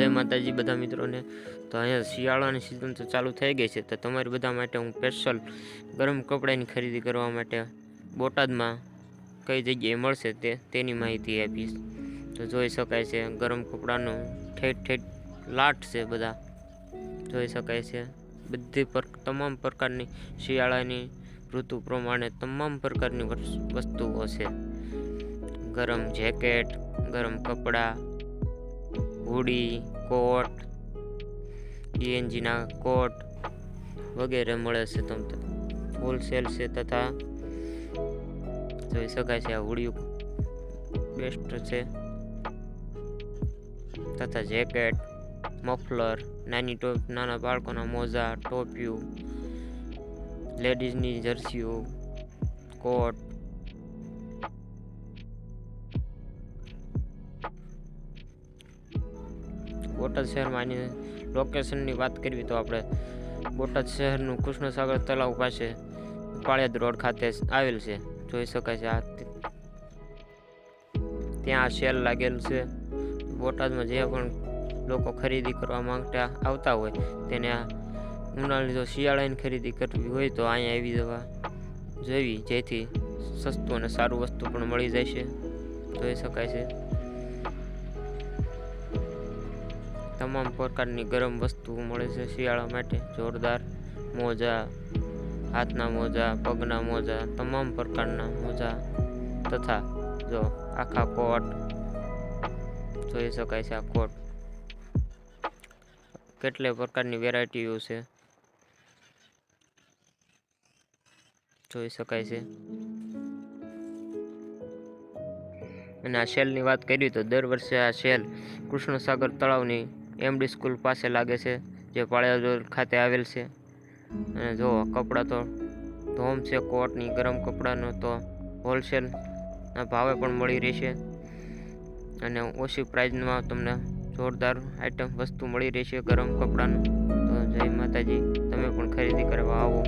જય માતાજી બધા મિત્રોને. તો અહીંયા શિયાળાની સિઝન તો ચાલુ થઈ ગઈ છે. તો તમારી બધા માટે હું સ્પેશિયલ ગરમ કપડાની ખરીદી કરવા માટે બોટાદમાં કઈ જગ્યાએ મળશે તે, તેની માહિતી આપીશ. તો જોઈ શકાય છે, ગરમ કપડાનું ઠેઠ ઠેઠ લાટ છે બધા. જોઈ શકાય છે. બધી પર, તમામ પ્રકારની શિયાળાની ઋતુ પ્રમાણે તમામ પ્રકારની વસ- વસ્તુઓ છે. ગરમ જેકેટ, ગરમ કપડાં, હુડી કોટ ડીએનજીના કોટ વગેરે મળે છે તમને હોલસેલ છે તથા જોઈ શકાય છે આ હુડિયું બેસ્ટ છે. તથા જેકેટ, મફલર, નાની ટોપ, નાના બાળકોના મોજા, ટોપિયું, લેડીઝની જર્સીઓ, કોટ બોટાદ શહેરમાં આની લોકેશનની વાત કરવી તો આપણે બોટાદ શહેરનું કૃષ્ણસાગર તળાવ પાસે પાળિયાદ રોડ ખાતે આવેલ છે. જોઈ શકાય છે આ ત્યાં આ સેલ લાગેલ છે. બોટાદમાં જે પણ લોકો ખરીદી કરવા માંગતા આવતા હોય તેને આ ઉનાળાની જો શિયાળાની ખરીદી કરવી હોય તો અહીંયા આવી જવા જોવી જેથી સસ્તું અને સારું વસ્તુ પણ મળી જાય છે. જોઈ શકાય છે. તમામ પ્રકારની ગરમ વસ્તુઓ મળે છે શિયાળા માટે. જોરદાર મોજા, હાથના મોજા, પગના મોજા, તમામ પ્રકારના મોજા તથા જો આખા કોટ જોઈ શકાય છે આ કોટ. કેટલે પ્રકારની વેરાયટીઓ છે? જોઈ શકાય છે. અને આ શેલની વાત કરી તો દર વર્ષે આ શેલ કૃષ્ણસાગર તળાવની એમડી સ્કૂલ પાસે લાગે છે, જે પાળિયા રોડ ખાતે આવેલ છે. અને જો, કપડાં તો ધોમ છે, કોટની ગરમ કપડાનો તો હોલસેલના ભાવે પણ મળી રહેશે. અને ઓછી પ્રાઇઝમાં તમને જોરદાર આઈટમ વસ્તુ મળી રહેશે, ગરમ કપડાનું. તો જય માતાજી, તમે પણ ખરીદી કરવા આવો.